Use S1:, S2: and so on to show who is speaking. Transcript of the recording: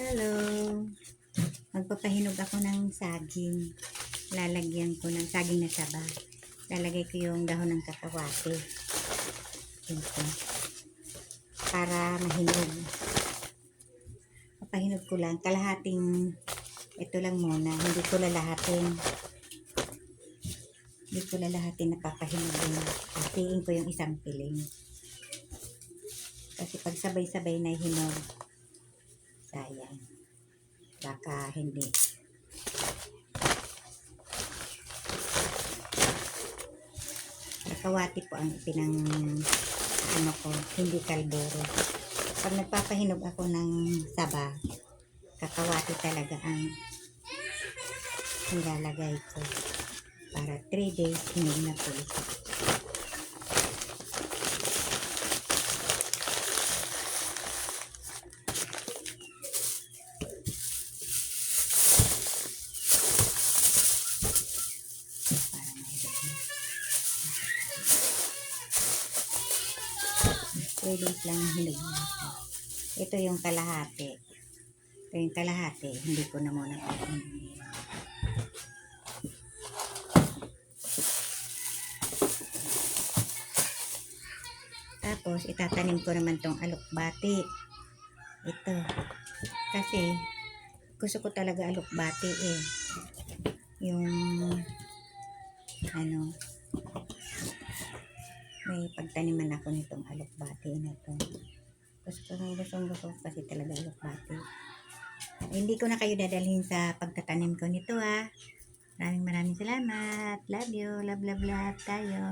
S1: Hello. Magpapahinog ako ng saging. Lalagyan ko ng saging na saba. Lalagay ko yung dahon ng kakawate. Dito. Para mahinog. Papahinog ko lang. Kalahating ito lang muna. Hindi ko lalahatin. Hindi ko lalahatin na papahinugin. Hatiin ko yung isang piling. Kasi pag sabay-sabay na hinog, sayang. Baka hindi. Nakawati po ang pinang ano ko, hindi kalburo. Pag nagpapahinog ako ng saba, kakawati talaga ang nilalagay ko. Para 3 days, hinog na po ito. 3 days lang hinog na ito. Yung kalahati. Ito yung kalahati. Hindi ko na muna papahinugin. Tapos, itatanim ko naman tong alukbati. Ito. Kasi, gusto ko talaga alukbati eh. Yung, ano, may pagtaniman ako nitong alukbati na to. Gusto ko, gusto, gusto kasi talaga alukbati. Hindi ko na kayo dadalhin sa pagtatanim ko nito ah. Maraming maraming salamat. Love you. Love, love, love tayo.